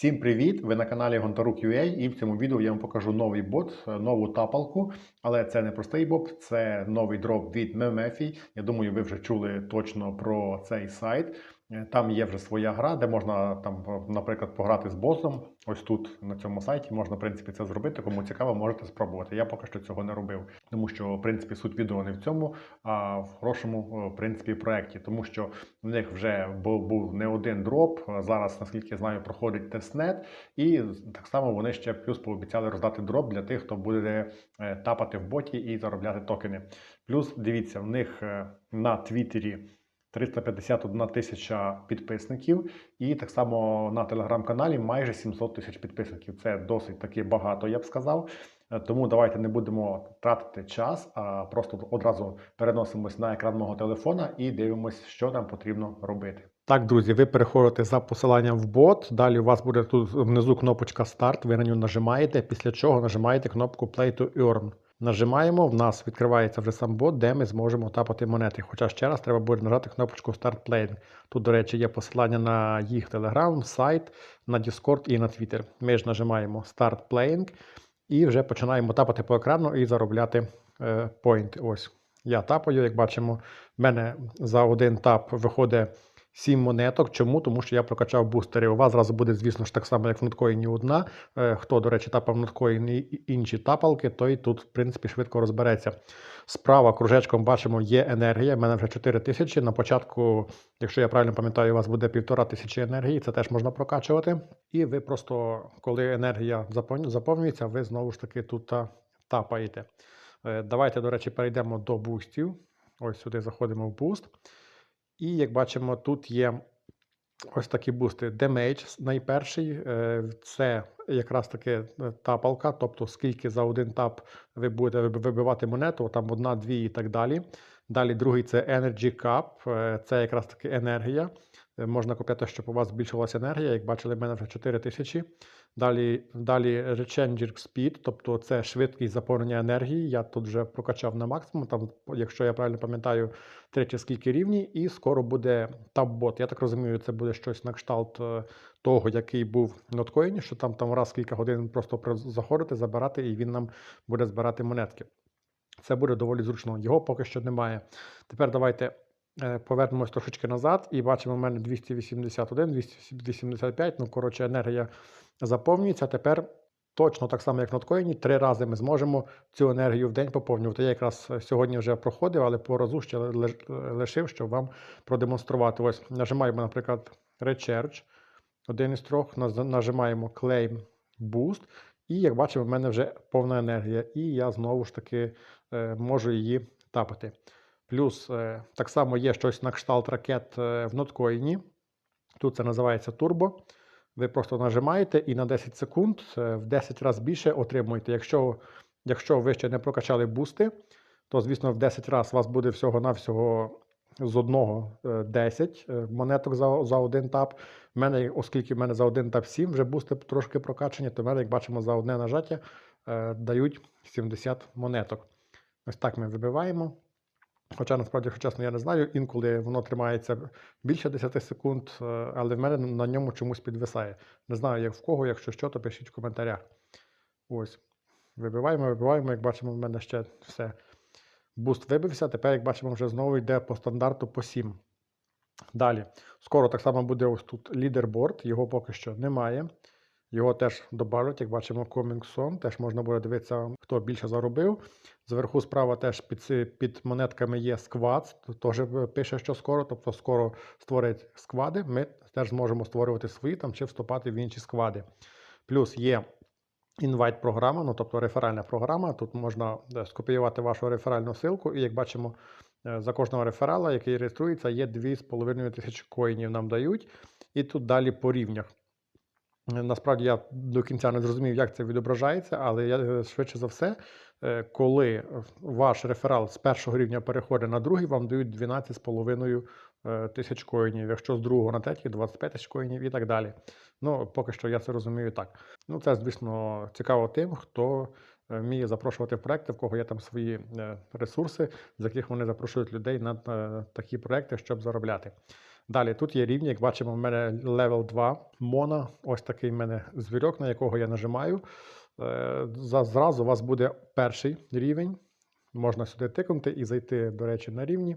Всім привіт! Ви на каналі Гонтарук.ua і в цьому відео я вам покажу новий бот, е, нову тапалку. Але це не простий бот, це новий дроп від Memefy. Я думаю, ви вже чули точно про цей сайт. Е, Там є вже своя гра, де можна там, наприклад, пограти з босом. Ось тут на цьому сайті можна, в принципі, це зробити. Кому цікаво, можете спробувати. Я поки що цього не робив, тому що в принципі суть відео не в цьому, а в хорошому е, в принципі проекті. Тому що в них вже був, був не один дроп. Зараз, наскільки я знаю, проходить тестнет, і так само вони ще плюс пообіцяли роздати дроп для тих, хто буде е, тапати в боті і заробляти токени. Плюс дивіться, в них на Твіттері 351 тисяча підписників, і так само на телеграм-каналі майже 700 тисяч підписників. Це досить таки багато, я б сказав. Е, Тому давайте не будемо тратити час, а просто одразу переносимось на екран мого телефона і дивимось, що нам потрібно робити. Так, друзі, ви переходите за посиланням в бот. Далі у вас буде тут внизу кнопочка Старт. Ви на нього нажимаєте, після чого нажимаєте кнопку Play to Earn. Нажимаємо, в нас відкривається вже сам бот, де ми зможемо тапати монети. Хоча ще раз треба буде нажати кнопочку Start Playing. Тут, до речі, є посилання на їх Telegram, сайт, на Discord і на Twitter. Ми ж нажимаємо Start Playing і вже починаємо тапати по екрану і заробляти е, поінти. Ось я тапаю, як бачимо, в мене за один тап виходить 7 монеток. Чому? Тому що я прокачав бустери. У вас зразу буде, звісно ж, так само, як в ноткоїні одна. Е, Хто, до речі, тапав ноткоін і інші тапалки, той тут, в принципі, швидко розбереться. Справа кружечком бачимо, є енергія. У мене вже 4 тисячі. На початку, якщо я правильно пам'ятаю, у вас буде півтора тисячі енергії, це теж можна прокачувати. І ви просто, коли енергія заповнюється, ви знову ж таки тут тапаєте. Е, Давайте, до речі, перейдемо до бустів. Ось сюди заходимо в буст. І як бачимо, тут є ось такі бусти. Damage найперший. е, Це якраз таки е, тапалка, тобто скільки за один тап ви будете вибивати монету, там одна, дві і так далі. Далі другий це Energy Cup, е, це якраз таки енергія. Е, Можна купити, щоб у вас збільшилася енергія. Як бачили, в мене вже 4 тисячі. Далі, далі Rechanger Speed, тобто це швидкість заповнення енергії. Я тут вже прокачав на максимум. Там, якщо я правильно пам'ятаю, третє скільки рівні, і скоро буде таб-бот. Я так розумію, це буде щось на кшталт е, того, який був в ноткоїні, що там, там раз кілька годин просто заходити, забирати, і він нам буде збирати монетки. Це буде доволі зручно. Його поки що немає. Тепер давайте повернемось трошечки назад і бачимо, у мене 281, 285. Ну, коротше, енергія заповнюється. Тепер точно так само, як в ноткоїні, три рази ми зможемо цю енергію в день поповнювати. Я якраз е, сьогодні вже проходив, але по разу ще лишив, щоб вам продемонструвати. Ось нажимаємо, наприклад, Recharge. Один із трьох. Нажимаємо Claim Boost. І як бачимо, в мене вже повна енергія. І я знову ж таки е, можу її тапати. Плюс е, так само є щось на кшталт ракет е, в ноткоїні. Тут це називається турбо. Ви просто нажимаєте і на 10 секунд е, в 10 разів більше отримуєте. Якщо, якщо ви ще не прокачали бусти, то, звісно, в 10 разів у вас буде всього-навсього з одного е, 10 е, монеток за, за один тап. В мене, оскільки в мене за один тап 7 вже бусти трошки прокачані, то в мене, як бачимо, за одне нажаття дають 70 монеток. Ось так ми вибиваємо. Хоча насправді, якщо чесно, я не знаю, інколи воно тримається більше 10 секунд, е, але в мене на ньому чомусь підвисає. Не знаю, як в кого, якщо що, то пишіть в коментарях. Ось. Вибиваємо, вибиваємо, як бачимо, в мене ще все. Буст вибився. Тепер, як бачимо, вже знову йде по стандарту по 7. Далі. Скоро так само буде ось тут лідерборд, його поки що немає. Його теж добавлять, як бачимо, Coming. Теж можна буде дивитися, хто більше заробив. Зверху справа теж під, під монетками є сквад. Теж е, пише, що скоро, тобто скоро створять сквади. Ми теж зможемо створювати свої там чи вступати в інші сквади. Плюс є інвайт програма, ну тобто реферальна програма. Тут можна е, скопіювати вашу реферальну ссылку, і як бачимо, е, за кожного реферала, який реєструється, є 2,5 тисячі коїнів нам дають. І тут далі по рівнях. Насправді я до кінця не зрозумів, як це відображається, але я е, швидше за все, е, коли ваш реферал з першого рівня переходить на другий, вам дають 12,5 е, тисяч коїнів, якщо з другого на третій 25 тисяч коїнів і так далі. Ну, поки що я це розумію так. Ну, це, звісно, цікаво тим, хто вміє запрошувати в проекти, в кого є там свої ресурси, з яких вони запрошують людей на такі проекти, щоб заробляти. Далі тут є рівні, як бачимо, в мене level 2 мона. Ось такий в мене звірок, на якого я нажимаю. Е, Зразу у вас буде перший рівень. Можна сюди тикнути і зайти, до речі, на рівні.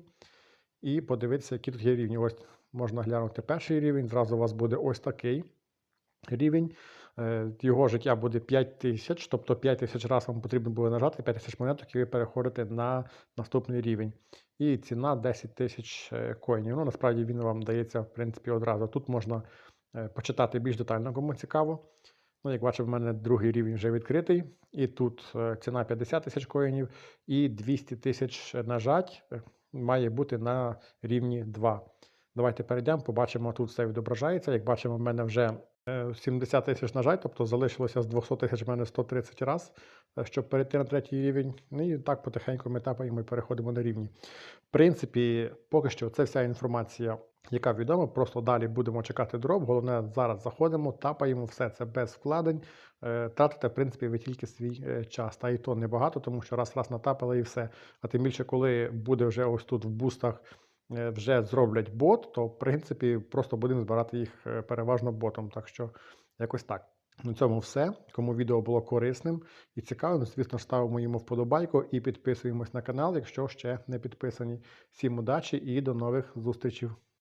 І подивитися, які тут є рівні. Ось можна глянути перший рівень. Зразу у вас буде ось такий рівень. Е, Його життя буде 5 тисяч, тобто 5 тисяч разів вам потрібно буде нажати 5 тисяч монеток, і ви переходите на наступний рівень. І ціна 10 тисяч е, коїнів. Ну, насправді він вам дається, в принципі, одразу. Тут можна е, почитати більш детально, кому цікаво. Ну, як бачимо, в мене другий рівень вже відкритий. І тут е, ціна 50 тисяч коїнів і 200 тисяч нажать має бути на рівні 2. Давайте перейдемо, побачимо, тут все відображається. Як бачимо, в мене вже 70 тисяч нажать, тобто залишилося з 200 тисяч в мене 130 раз, е, щоб перейти на третій рівень. Ну і так потихеньку ми тапаємо і переходимо на рівні. В принципі, поки що це вся інформація, яка відома. Просто далі будемо чекати дроб. Головне, зараз заходимо, тапаємо все це без вкладень. Е, Тратите, в принципі, ви тільки свій е, час. Та і то небагато, тому що раз раз натапали і все. А тим більше, коли буде вже ось тут в бустах е, вже зроблять бот, то в принципі просто будемо збирати їх е, переважно ботом. Так що якось так. На цьому все. Кому відео було корисним і цікавим, звісно, ставимо йому вподобайку і підписуємось на канал, якщо ще не підписані. Всім удачі і до нових зустрічей.